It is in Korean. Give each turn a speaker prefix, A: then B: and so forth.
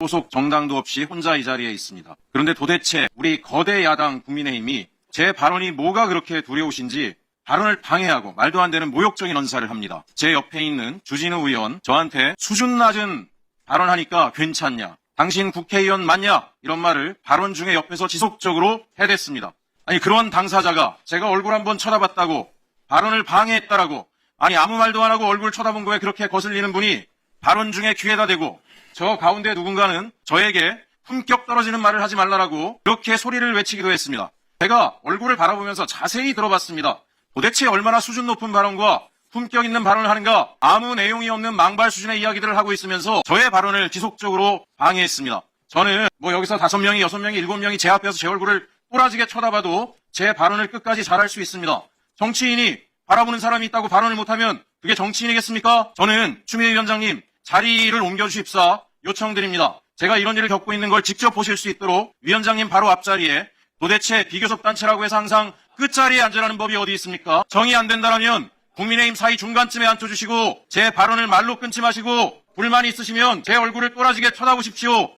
A: 소속 정당도 없이 혼자 이 자리에 있습니다. 그런데 도대체 우리 거대 야당 국민의힘이 제 발언이 뭐가 그렇게 두려우신지 발언을 방해하고 말도 안 되는 모욕적인 언사를 합니다. 제 옆에 있는 주진우 의원 저한테 수준 낮은 발언하니까 괜찮냐? 당신 국회의원 맞냐? 이런 말을 발언 중에 옆에서 지속적으로 해댔습니다. 아니 그런 당사자가 제가 얼굴 한번 쳐다봤다고 발언을 방해했다라고 아니 아무 말도 안 하고 얼굴 쳐다본 거에 그렇게 거슬리는 분이 발언 중에 귀에다 대고 저 가운데 누군가는 저에게 품격 떨어지는 말을 하지 말라라고 그렇게 소리를 외치기도 했습니다. 제가 얼굴을 바라보면서 자세히 들어봤습니다. 도대체 얼마나 수준 높은 발언과 품격 있는 발언을 하는가 아무 내용이 없는 망발 수준의 이야기들을 하고 있으면서 저의 발언을 지속적으로 방해했습니다. 저는 뭐 여기서 다섯 명이 여섯 명이 일곱 명이 제 앞에서 제 얼굴을 꼬라지게 쳐다봐도 제 발언을 끝까지 잘할 수 있습니다. 정치인이 바라보는 사람이 있다고 발언을 못하면 그게 정치인이겠습니까? 저는 추미애 위원장님 자리를 옮겨주십사 요청드립니다. 제가 이런 일을 겪고 있는 걸 직접 보실 수 있도록 위원장님 바로 앞자리에 도대체 비교섭 단체라고 해서 항상 끝자리에 앉으라는 법이 어디 있습니까? 정이 안 된다면 국민의힘 사이 중간쯤에 앉혀주시고 제 발언을 말로 끊지 마시고 불만이 있으시면 제 얼굴을 또라지게 쳐다보십시오.